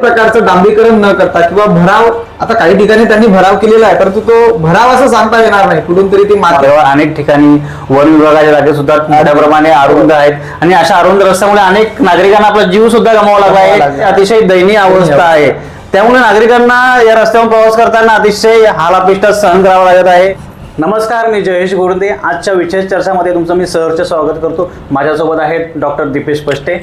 प्रकारचं डांबरीकरण न करता किंवा भराव आता काही ठिकाणी त्यांनी भराव केलेला आहे परंतु तो भराव असं सांगता येणार नाही. कुठून तरी ती माती तेव्हा अनेक ठिकाणी वन विभागाचे जागे सुद्धा मोठ्याप्रमाणे अरुंद आहेत. आणि अशा अरुंद रस्त्यामुळे अनेक नागरिकांना आपला जीव सुद्धा गमावा लागला. आहे. अतिशय दयनीय अवस्था आहे. त्यामुळे नागरिकांना या रस्त्यावर प्रवास करताना अतिशय हालापिष्ट सहन करावं लागत आहे. नमस्कार मी जयेश गोरदे. आजच्या विशेष चर्चामध्ये तुमचं मी सहर्ष स्वागत करतो. माझ्यासोबत आहेत डॉक्टर दीपेश पष्टे.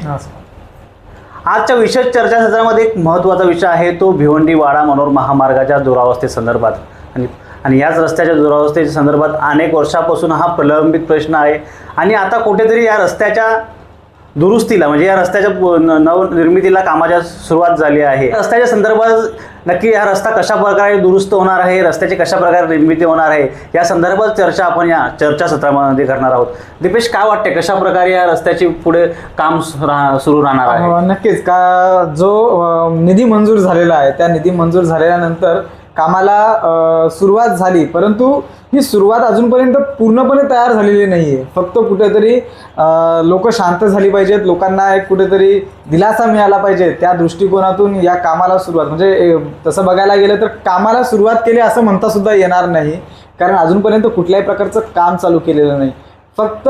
आजच्या विशेष चर्चासत्रामध्ये एक महत्त्वाचा विषय आहे तो भिवंडी वाडा मनोर महामार्गाच्या दुरावस्थेसंदर्भात आणि आणि याच रस्त्याच्या दुरावस्थेच्या संदर्भात अनेक वर्षापासून हा प्रलंबित प्रश्न आहे. आणि आता कुठेतरी या रस्त्याच्या दुरुस्तीला म्हणजे या रस्त्याच्या नवनिर्मितीला कामाच्या सुरुवात झाली आहे. रस्त्याच्या संदर्भात नक्की हा रस्ता कशा प्रकारे दुरुस्त होणार आहे रस्त्याची कशा प्रकारे निर्मिती होणार आहे या संदर्भात चर्चा आपण या चर्चासत्रामध्ये करणार आहोत. दीपेश काय वाटते कशा प्रकारे या रस्त्याची पुढे काम सु- सुरू राहणार आहे? नक्कीच. का जो निधी मंजूर झालेला आहे त्या निधी मंजूर झाल्यानंतर कामाला सुरुवात झाली परंतु ही सुरुवात अजूनपर्यंत पूर्णपणे तयार झालेली नाही आहे फक्त कुठेतरी लोक शांत झाली पाहिजेत लोकांना एक कुठेतरी दिलासा मिळाला पाहिजे त्या दृष्टिकोनातून या कामाला सुरुवात. म्हणजे तसं बघायला गेलं तर कामाला सुरुवात केली असं म्हणता सुद्धा येणार नाही कारण अजूनपर्यंत कुठल्याही प्रकारचं काम चालू केलेलं नाही. फक्त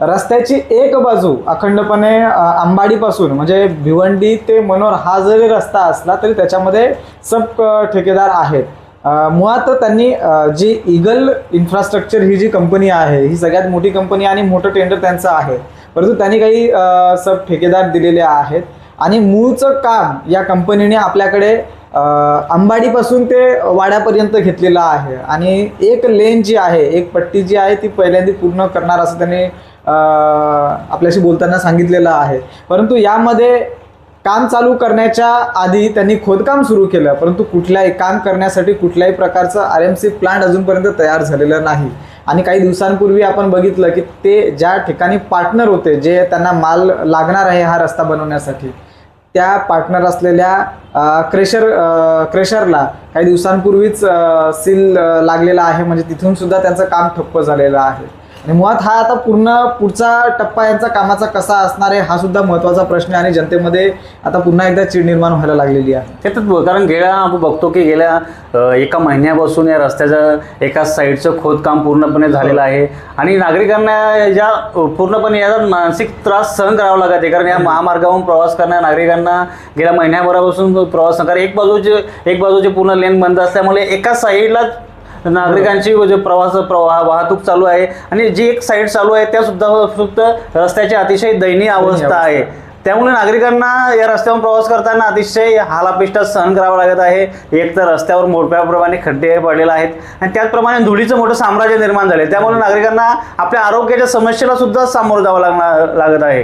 रस्त्याची एक बाजू अखंडपणे आंबाडीपासून अंबाडीपासून म्हणजे भिवंडी ते मनोर हा जरी रस्ता असला तरी त्याच्यामध्ये सब ठेकेदार आहेत. मुळात त्यांनी जी इगल इन्फ्रास्ट्रक्चर ही जी कंपनी आहे ही सगळ्यात मोठी कंपनी आणि मोठं टेंडर त्यांचं आहे. परंतु त्यांनी काही सब ठेकेदार दिलेले आहेत. आणि मूळचं काम या कंपनीने आपल्याकडे अंबाडीपासून ते वाड्यापर्यंत घेतलेलं आहे. आणि एक लेन जी आहे एक पट्टी जी आहे ती पहिल्यांदा पूर्ण करणार असं त्यांनी आपल्याशी बोलताना सांगितलेलं आहे. परंतु यामध्ये काम चालू करण्याच्या आधी त्यांनी खोदकाम सुरू केलं परंतु कुठल्याही काम करण्यासाठी कुठल्याही प्रकारचं आर एम सी प्लांट अजूनपर्यंत तयार झालेलं नाही. आणि काही दिवसांपूर्वी आपण बघितलं की ते ज्या ठिकाणी पार्टनर होते जे त्यांना माल लागणार आहे हा रस्ता बनवण्यासाठी त्या पार्टनर असलेल्या क्रेशर क्रेशरला काही दिवसांपूर्वीच सील लागलेला आहे. म्हणजे तिथून सुद्धा त्यांचं काम ठप्प झालेलं आहे. आणि मुळात हा आता पूर्ण पुढचा टप्पा यांचा कामाचा कसा असणार आहे हा सुद्धा महत्त्वाचा प्रश्न आहे आणि जनतेमध्ये आता पुन्हा एकदा चीड निर्माण व्हायला लागलेली आहे. त्यातच कारण गेल्या आपण बघतो की गेल्या एका महिन्यापासून या रस्त्याचं एका साईडचं खोदकाम पूर्णपणे झालेलं आहे. आणि नागरिकांना ज्या पूर्णपणे याचा मानसिक त्रास सहन करावा लागत आहे. कारण या महामार्गावरून प्रवास करणाऱ्या नागरिकांना गेल्या महिन्याभरापासून प्रवास कारण एक बाजूचे एक बाजूचे पूर्ण लेन बंद असल्यामुळे एका साईडला नागरिकांची जे प्रवास प्रवाह वाहतूक चालू आहे. आणि जी एक साईड चालू आहे त्या सुद्धा फक्त रस्त्याची अतिशय दयनीय अवस्था आहे. त्यामुळे नागरिकांना या रस्त्यावर प्रवास करताना अतिशय हालापिष्ट सहन करावं लागत आहे. एक तर रस्त्यावर मोठ्याप्रमाणे खड्डे पडलेले आहेत. आणि त्याचप्रमाणे धुळीचं मोठं साम्राज्य निर्माण झाले त्यामुळे नागरिकांना आपल्या आरोग्याच्या समस्येला सुद्धा सामोरं जावं लागणार लागत आहे.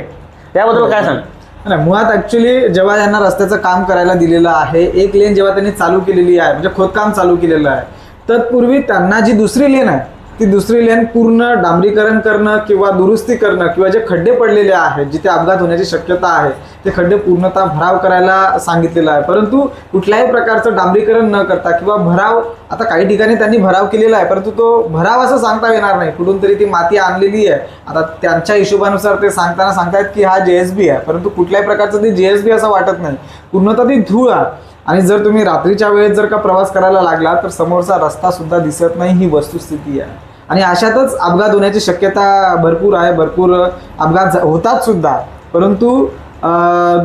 याबद्दल काय सांग? नाही मुळात ऍक्च्युली जेव्हा यांना रस्त्याचं काम करायला दिलेलं आहे एक लेन जेव्हा त्यांनी चालू केलेली आहे म्हणजे खोदकाम चालू केलेलं आहे तत्पूर्वी त्यांना जी दुसरी लेन आहे ती दुसरी लेन पूर्ण डांबरीकरण करणं किंवा दुरुस्ती करणं किंवा जे खड्डे पडलेले आहेत जिथे अपघात होण्याची शक्यता आहे ते खड्डे पूर्णतः भराव करायला सांगितलेलं आहे. परंतु कुठल्याही प्रकारचं डांबरीकरण न करता किंवा भराव आता काही ठिकाणी त्यांनी भराव केलेला आहे परंतु तो भराव असं सांगता येणार नाही. कुठून तरी ती माती आणलेली आहे. आता त्यांच्या हिशोबानुसार ते सांगताना सांगतायत की हा जे एस बी आहे परंतु कुठल्याही प्रकारचं ते जे एस बी असं वाटत नाही. पूर्णतः ती धूळ आहे. आणि जर तुम्ही रात्रीच्या वेळेत जर का प्रवास करायला लागला तर समोरचा रस्ता सुद्धा दिसत नाही ही वस्तुस्थिती आहे. आणि अशातच अपघात होण्याची शक्यता भरपूर आहे भरपूर अपघात होतात सुद्धा. परंतु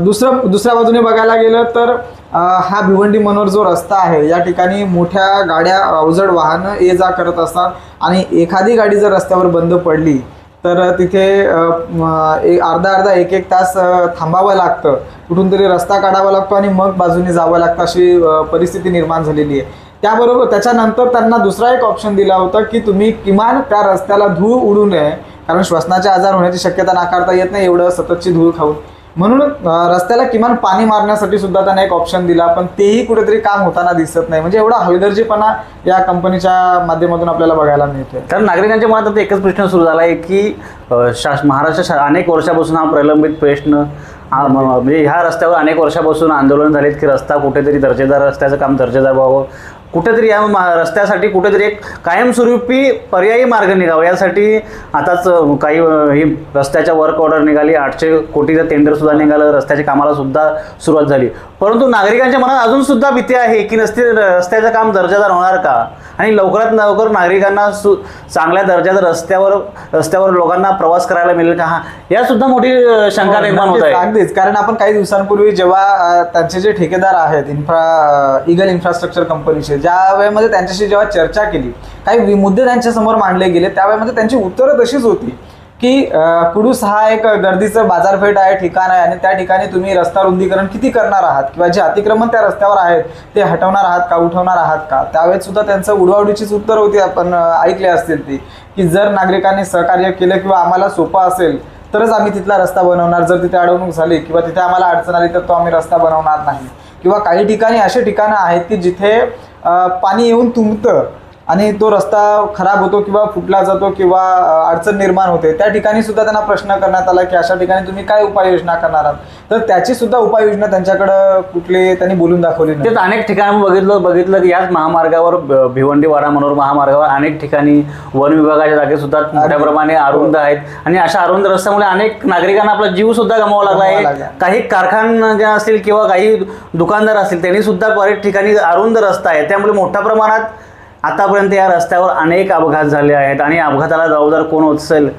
दुसरं दुसऱ्या बाजूने बघायला गेलं तर हा भिवंडी मनोर जो रस्ता आहे या ठिकाणी मोठ्या गाड्या अवजड वाहनं ये जा करत असतात आणि एखादी गाडी जर रस्त्यावर बंद पडली तर तिथे एक अर्धा अर्धा एक एक तास थांबावं लागतं. कुठून तरी रस्ता काढावा लागतो आणि मग बाजूने जावं लागतं अशी परिस्थिती निर्माण झालेली आहे. त्याबरोबर त्याच्यानंतर त्यांना दुसरा एक ऑप्शन दिला होता की तुम्ही किमान त्या रस्त्याला धूळ उडू नये कारण श्वसनाचे आजार होण्याची शक्यता नाकारता येत नाही एवढं सततची धूळ खाऊन. म्हणून रस्त्याला किमान पाणी मारण्यासाठी सुद्धा त्यांना एक ऑप्शन दिला पण तेही कुठेतरी काम होताना दिसत नाही. म्हणजे एवढा हलगर्जीपणा या कंपनीच्या माध्यमातून आपल्याला बघायला मिळतोय. कारण नागरिकांच्या मनात आता एकच प्रश्न सुरू झाला आहे की शास महाराष्ट्र शा अनेक वर्षापासून हा प्रलंबित प्रश्न म्हणजे ह्या रस्त्यावर अनेक वर्षापासून आंदोलन झालेत की रस्ता कुठेतरी दर्जेदार रस्त्याचं काम दर्जेदार व्हावं. कुठेतरी या मा- रस्त्यासाठी कुठेतरी एक कायमस्वरूपी पर्यायी मार्ग निघावा. यासाठी आताच काही ही रस्त्याच्या वर्क ऑर्डर निघाली. आठशे कोटीचं टेंडर सुद्धा निघालं. रस्त्याच्या कामाला सुद्धा सुरुवात झाली. परंतु नागरिकांच्या मनात अजून सुद्धा भीती आहे की नसते रस्त्याचं काम दर्जादार होणार का? आणि लवकरात लवकर नागरिकांना सु चांगल्या दर्जाचं रस्त्यावर रस्त्यावर लोकांना प्रवास करायला मिळेल का? हा या सुद्धा मोठी शंका निर्माण होत आहे. अगदीच. कारण आपण काही दिवसांपूर्वी जेव्हा त्यांचे जे ठेकेदार आहेत इन्फ्रा इगल इन्फ्रास्ट्रक्चर कंपनीचे ज्या वेळेमध्ये त्यांच्याशी जेव्हा चर्चा केली काही मुद्दे त्यांच्यासमोर मांडले गेले त्यावेळेमध्ये त्यांची उत्तरं तशीच होती की कुडूस हा एक गर्दीचं बाजारपेठ आहे ठिकाण आहे आणि त्या ठिकाणी तुम्ही रस्ता रुंदीकरण किती करणार आहात किंवा जे अतिक्रमण त्या रस्त्यावर आहेत ते हटवणार आहात का उठवणार आहात का? त्यावेळेस सुद्धा त्यांचं उडवाउडीचीच उत्तर होती आपण ऐकले असतील ती की जर नागरिकांनी सहकार्य केलं किंवा आम्हाला सोपं असेल तरच आम्ही तिथला रस्ता बनवणार. जर तिथे अडवणूक झाली किंवा तिथे आम्हाला अडचण आली तर तो आम्ही रस्ता बनवणार नाही. किंवा काही ठिकाणी असे ठिकाणं आहेत की जिथे पाणी येऊन तुंबतं. आणि तो रस्ता खराब होतो किंवा फुटला जातो किंवा अडचण निर्माण होते त्या ठिकाणी सुद्धा त्यांना प्रश्न करण्यात आला की अशा ठिकाणी तुम्ही काय उपाययोजना करणार आहात? तर त्याची सुद्धा उपाययोजना त्यांच्याकडं कुठली त्यांनी बोलून दाखवली नाही. तेच अनेक ठिकाणी बघितलं बघितलं की याच महामार्गावर ब- भिवंडी वाडा मनोर महामार्गावर अनेक ठिकाणी वन विभागाच्या जागे सुद्धा मोठ्या प्रमाणे अरुंद आहेत. आणि अशा अरुंद रस्त्यामुळे अनेक नागरिकांना आपला जीव सुद्धा गमावा लागला. आहे. काही कारखान ज्या असतील किंवा काही दुकानदार असतील त्यांनी सुद्धा बरेच ठिकाणी अरुंद रस्ता आहे त्यामुळे मोठ्या प्रमाणात आतापर्यंत या रस्त्यावर अनेक अपघात झाले आहेत आणि अपघाताला जबाबदार कोण असेल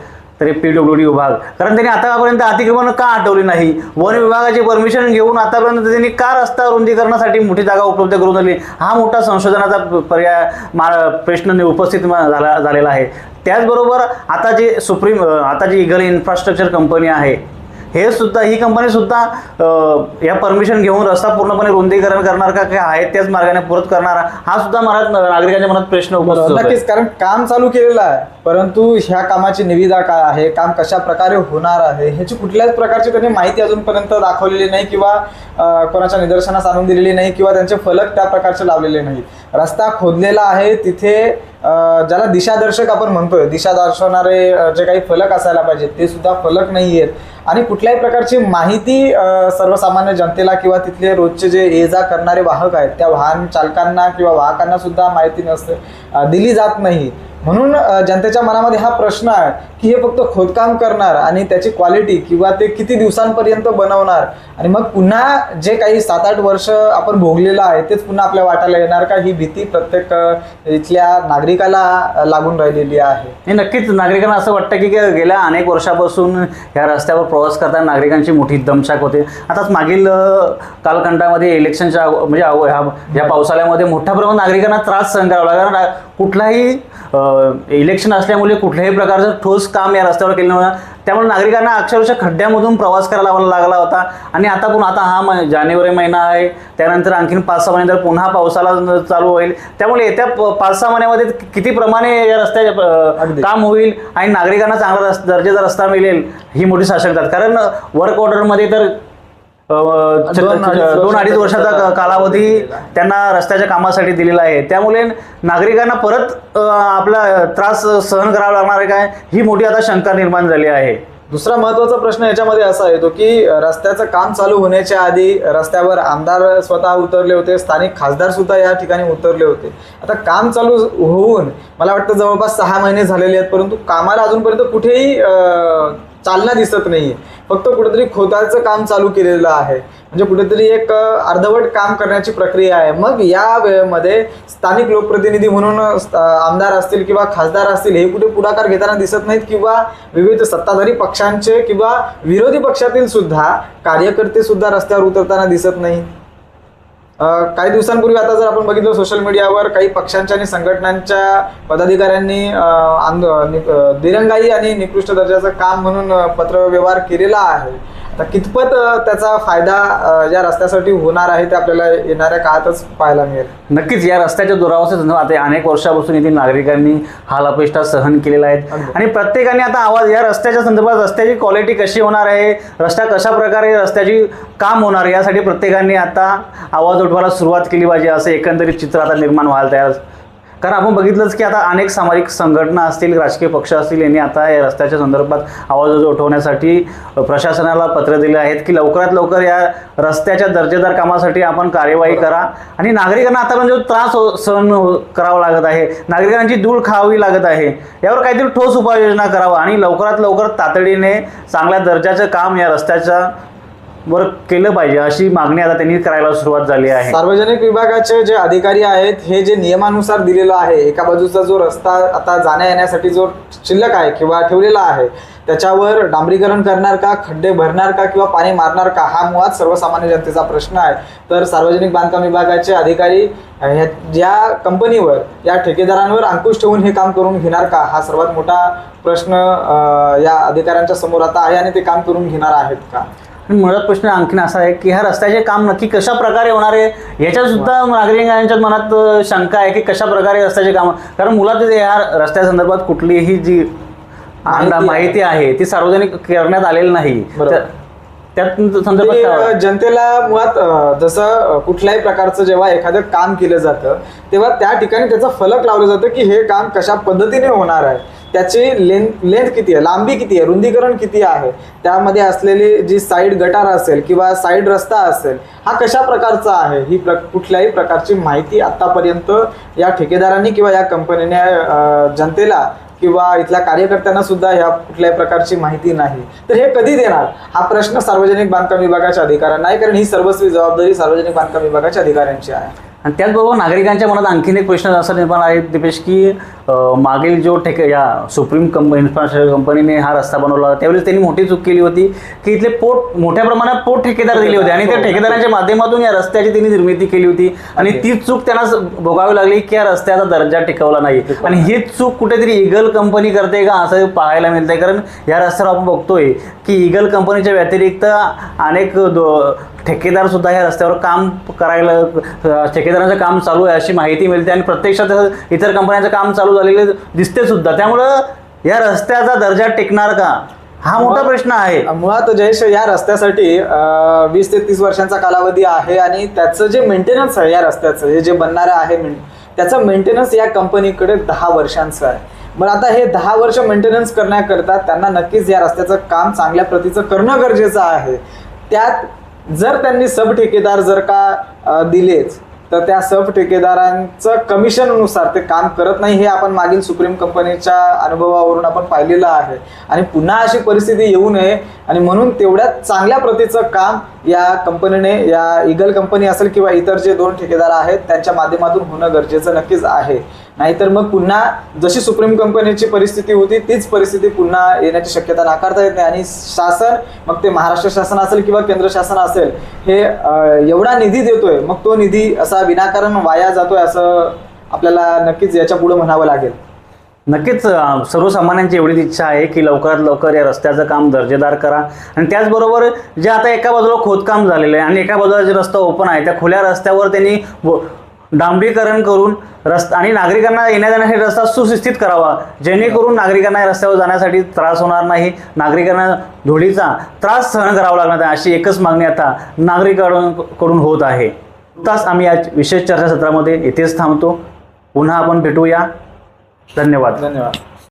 तरी पी डब्ल्यू डी विभाग. कारण त्यांनी आतापर्यंत अतिक्रमण का हटवली नाही? वन विभागाची परमिशन घेऊन आतापर्यंत त्यांनी का रस्ता रुंदीकरणासाठी मोठी जागा उपलब्ध करून दिली? हा मोठा संशोधनाचा पर्याय मा प्रश्न उपस्थित झाला झालेला आहे. त्याचबरोबर आता जे सुप्रीम आता जी इगल इन्फ्रास्ट्रक्चर कंपनी आहे हे सुद्धा ही कंपनी सुद्धा या परमिशन घेऊन रस्ता पूर्णपणे रुंदीकरण करणार का काय आहे त्याच मार्गाने पूरत करणार हा सुद्धा मनात नागरिकांच्या मनात प्रश्न. नक्कीच कारण काम चालू केलेलं आहे परंतु ह्या कामाची निविदा काय आहे काम कशा प्रकारे होणार आहे ह्याची कुठल्याच प्रकारची त्यांनी माहिती अजूनपर्यंत दाखवलेली नाही किंवा कोणाच्या निदर्शनास आणून दिलेली नाही किंवा त्यांचे फलक त्या प्रकारचे लावलेले नाही रस्ता खोदलेला आहे तिथे ज्याला दिशादर्शक आपण म्हणतोय दिशा दर्शवणारे जे काही फलक असायला पाहिजेत ते सुद्धा फलक नाही आहेत आणि कुठल्याही प्रकारची माहिती सर्वसामान्य जनतेला किंवा तिथले रोजचे जे ये जा करणारे वाहक आहेत त्या वाहन चालकांना किंवा वाहकांना सुद्धा माहिती नसते दिली जात नाही. म्हणून जनतेच्या मनामध्ये हा प्रश्न आहे की हे फक्त खोदकाम करणार आणि त्याची क्वालिटी किंवा ते किती दिवसांपर्यंत बनवणार? आणि मग पुन्हा जे काही सात आठ वर्ष आपण भोगलेलं आहे तेच पुन्हा आपल्या वाटायला येणार का? ही भीती प्रत्येक इथल्या नागरिकाला लागून राहिलेली आहे. हे नक्कीच. नागरिकांना असं वाटतं की गेल्या अनेक वर्षापासून ह्या रस्त्यावर प्रवास करताना नागरिकांची मोठी दमशाक होते. आताच मागील कालखंडामध्ये इलेक्शनच्या म्हणजे ह्या ह्या पावसाळ्यामध्ये मोठ्या प्रमाणात नागरिकांना त्रास सहन करावा लागला. कारण कुठलाही इलेक्शन असल्यामुळे कुठल्याही प्रकारचं ठोस काम या रस्त्यावर केलं नव्हतं त्यामुळे नागरिकांना अक्षरशः खड्ड्यामधून प्रवास करायला लागला होता आणि आता पण आता हा म- जानेवारी महिना आहे त्यानंतर आणखीन पाच सहा महिन्यानंतर पुन्हा पावसाला चालू होईल त्यामुळे येत्या पाच सहा महिन्यामध्ये किती प्रमाणे या रस्त्याचे. काम होईल आणि नागरिकांना चांगला रस दर्जाचा रस्ता मिळेल ही मोठी साशंकता. कारण वर्क ऑर्डरमध्ये तर दोन अडीच वर्षाचा कालावधी. त्यांना रस्त्याच्या कामासाठी दिलेला आहे. त्यामुळे नागरिकांना परत आपला त्रास सहन करावा लागणार आहे काय? ही मोठी आता शंका निर्माण झाली आहे. दुसरा महत्त्वाचा प्रश्न याच्यामध्ये असा येतो की रस्त्याचं काम चालू होण्याच्या आधी रस्त्यावर आमदार स्वतः उतरले होते स्थानिक खासदार सुद्धा या ठिकाणी उतरले होते. आता काम चालू होऊन मला वाटतं जवळपास सहा महिने झालेले आहेत परंतु कामाला अजूनपर्यंत कुठेही चालना दिसत नाहीये. फक्त कुठेतरी खोदाचं काम चालू केलेलं आहे. म्हणजे कुठेतरी एक अर्धवट काम करण्याची प्रक्रिया आहे. मग या वेळेमध्ये स्थानिक लोकप्रतिनिधी म्हणून आमदार असतील किंवा खासदार असतील हे कुठे पुढाकार घेताना दिसत नाहीत किंवा विविध सत्ताधारी पक्षांचे किंवा विरोधी पक्षातील सुद्धा कार्यकर्ते सुद्धा रस्त्यावर उतरताना दिसत नाहीत. काही दिवसांपूर्वी आता जर आपण बघितलं सोशल मीडियावर काही पक्षांच्या आणि संघटनांच्या पदाधिकाऱ्यांनी आंदो- दिरंगाई आणि निकृष्ट दर्जाचं काम म्हणून पत्रव्यवहार केलेला आहे. आता कितपत त्याचा फायदा या रस्त्यासाठी होणार आहे ते आपल्याला येणाऱ्या काळातच पाहायला मिळेल. नक्कीच या रस्त्याच्या दुरावस्थेत आता अनेक वर्षापासून येथील नागरिकांनी हाल अपेष्टा सहन केलेला आहेत. अगदी. आणि प्रत्येकाने आता आवाज या रस्त्याच्या संदर्भात रस्त्याची क्वालिटी कशी होणार आहे? रस्ता कशा प्रकारे रस्त्याची काम होणार आहे? यासाठी प्रत्येकाने आता आवाज उठवायला सुरुवात केली पाहिजे असं एकंदरीत चित्र आता निर्माण व्हायला तयार कारण आपण बघितलंच की आता अनेक सामाजिक संघटना असतील राजकीय पक्ष असतील यांनी आता या रस्त्याच्या संदर्भात आवाज उठवण्यासाठी प्रशासनाला पत्र दिले आहेत की लवकरात लवकर या रस्त्याच्या दर्जेदार कामासाठी आपण कार्यवाही करा. आणि नागरिकांना आतापर्यंत जो त्रास हो- सहन हो- करावा लागत आहे. नागरिकांची धूळ खावी लागत आहे. यावर काहीतरी ठोस उपाययोजना करावा आणि लवकरात लवकर तातडीने चांगल्या दर्जाचं काम या रस्त्याच्या वर केलं पाहिजे अशी मागणी आता त्यांनी करायला सुरुवात झाली आहे. सार्वजनिक विभागाचे जे अधिकारी आहेत हे जे नियमानुसार दिलेलं आहे एका बाजूचा जो रस्ता आता जाण्या येण्यासाठी जो शिल्लक आहे किंवा ठेवलेला आहे त्याच्यावर डांबरीकरण करणार का खड्डे भरणार का किंवा पाणी मारणार का हा मुळात सर्वसामान्य जनतेचा प्रश्न आहे. तर सार्वजनिक बांधकाम विभागाचे अधिकारी या ह्या ज्या कंपनीवर या ठेकेदारांवर अंकुश ठेवून हे काम करून घेणार का हा सर्वात मोठा प्रश्न या अधिकाऱ्यांच्या समोर आता आहे आणि ते काम करून घेणार आहेत का? आणि मुळात प्रश्न आणखीन असा आहे की ह्या रस्त्याचे काम नक्की कशा प्रकारे होणार आहे याच्यात सुद्धा नागरिकांच्या मनात शंका आहे की कशा प्रकारे रस्त्याचे काम कारण मुळात या रस्त्यासंदर्भात कुठलीही जी माहिती आहे. माहिती आहे. ती सार्वजनिक करण्यात आलेली नाही. त्यात संदर्भात ते, काय अ, वाटतं? जनतेला मुळात अ, जसं अ, कुठल्याही प्रकारचं जेव्हा एखादं काम केलं जातं तेव्हा त्या ठिकाणी त्याचं फलक लावलं जातं की हे काम कशा पद्धतीने होणार आहे. त्याची लेंथ लेंथ किती आहे? लांबी किती आहे? रुंदीकरण किती आहे? त्यामध्ये असलेली जी साईड गटार असेल किंवा साईड रस्ता असेल हा कशा प्रकारचा आहे? ही प्र कुठल्याही प्रकारची माहिती आतापर्यंत या ठेकेदारांनी किंवा या कंपनीने अ, जनतेला किंवा इथल्या कार्यकर्त्यांना सुद्धा ह्या कुठल्याही प्रकारची माहिती नाही. तर हे कधी देणार? हा प्रश्न सार्वजनिक बांधकाम विभागाच्या अधिकाऱ्यांना आहे कारण ही सर्वस्वी जबाबदारी सार्वजनिक बांधकाम विभागाच्या अधिकाऱ्यांची आहे. आणि त्याचबरोबर नागरिकांच्या मनात आणखीन एक प्रश्न असा निर्माण आहे दिपेश की मागील जो ठेके या सुप्रीम कंपनी इन्फ्रास्ट्रक्चर कंपनीने हा रस्ता बनवला त्यावेळेस त्यांनी मोठी चूक केली होती की इथले पोट मोठ्या प्रमाणात पोट ठेकेदार दिले होते. आणि त्या ठेकेदारांच्या माध्यमातून या रस्त्याची त्यांनी निर्मिती केली होती. आणि तीच चूक त्यांना भोगावी लागली की या रस्त्याचा दर्जा टिकवला नाही. आणि हीच चूक कुठेतरी इगल कंपनी करते का असं पाहायला मिळतंय. कारण या रस्त्यावर आपण बघतोय की इगल कंपनीच्या व्यतिरिक्त अनेक ठेकेदार सुद्धा या रस्त्यावर काम करायला ठेकेदारांचं काम चालू आहे अशी माहिती मिळते आणि प्रत्यक्षात इतर कंपन्यांचं काम चालू झालेले दिसते सुद्धा. त्यामुळं या रस्त्याचा दर्जा टिकणार का? हा मोठा प्रश्न आहे. मुळात जयेश या रस्त्यासाठी वीस ते तीस वर्षांचा कालावधी आहे आणि त्याचं जे मेंटेनन्स आहे या रस्त्याचं हे जे बनणारं आहे त्याचं मेंटेनन्स या कंपनीकडे दहा वर्षांचं आहे. मग आता हे दहा वर्ष मेंटेनन्स करण्याकरता त्यांना नक्कीच या रस्त्याचं काम चांगल्या प्रतीचं करणं गरजेचं आहे. त्यात जर त्यांनी सब ठेकेदार जर का दिलेच तर त्या सब ठेकेदारांचं कमिशननुसार ते काम करत नाही हे आपण मागील सुप्रीम कंपनीच्या अनुभवावरून आपण पाहिलेलं आहे. आणि पुन्हा अशी परिस्थिती येऊ नये आणि म्हणून तेवढ्या चांगल्या प्रतीचं काम या कंपनीने या इगल कंपनी असेल किंवा इतर जे दोन ठेकेदार आहेत त्यांच्या माध्यमातून होणं गरजेचं नक्कीच आहे. नाहीतर मग पुन्हा जशी सुप्रीम कंपनीची परिस्थिती होती तीच परिस्थिती पुन्हा येण्याची शक्यता नाकारता येत नाही. आणि शासन मग ते महाराष्ट्र शासन असेल किंवा केंद्र शासन असेल हे एवढा निधी देतोय मग तो निधी असा विनाकारण वाया जातोय असं आपल्याला नक्कीच याच्यापुढे म्हणावं लागेल. नक्कीच अ, सर्वसामान्यांची एवढीच इच्छा आहे की लवकरात लवकर या रस्त्याचं काम दर्जेदार करा. आणि त्याचबरोबर जे आता एका बाजूला खोदकाम झालेलं आहे आणि एका बाजूला जे रस्ता ओपन आहे त्या खुल्या रस्त्यावर त्यांनी व- डांबरीकरण करून रस्ता आणि नागरिकांना येण्या जाण्यासाठी रस्ता सुशिस्थित करावा. जेणेकरून नागरिकांना या रस्त्यावर जाण्यासाठी त्रास होणार नाही. नागरिकांना धुळीचा त्रास सहन करावा लागणार नाही अशी एकच मागणी आता नागरिकांकडून कडून होत आहे. तास आम्ही या विशेष चर्चासत्रामध्ये इथेच थांबतो. पुन्हा आपण भेटूया. धन्यवाद धन्यवाद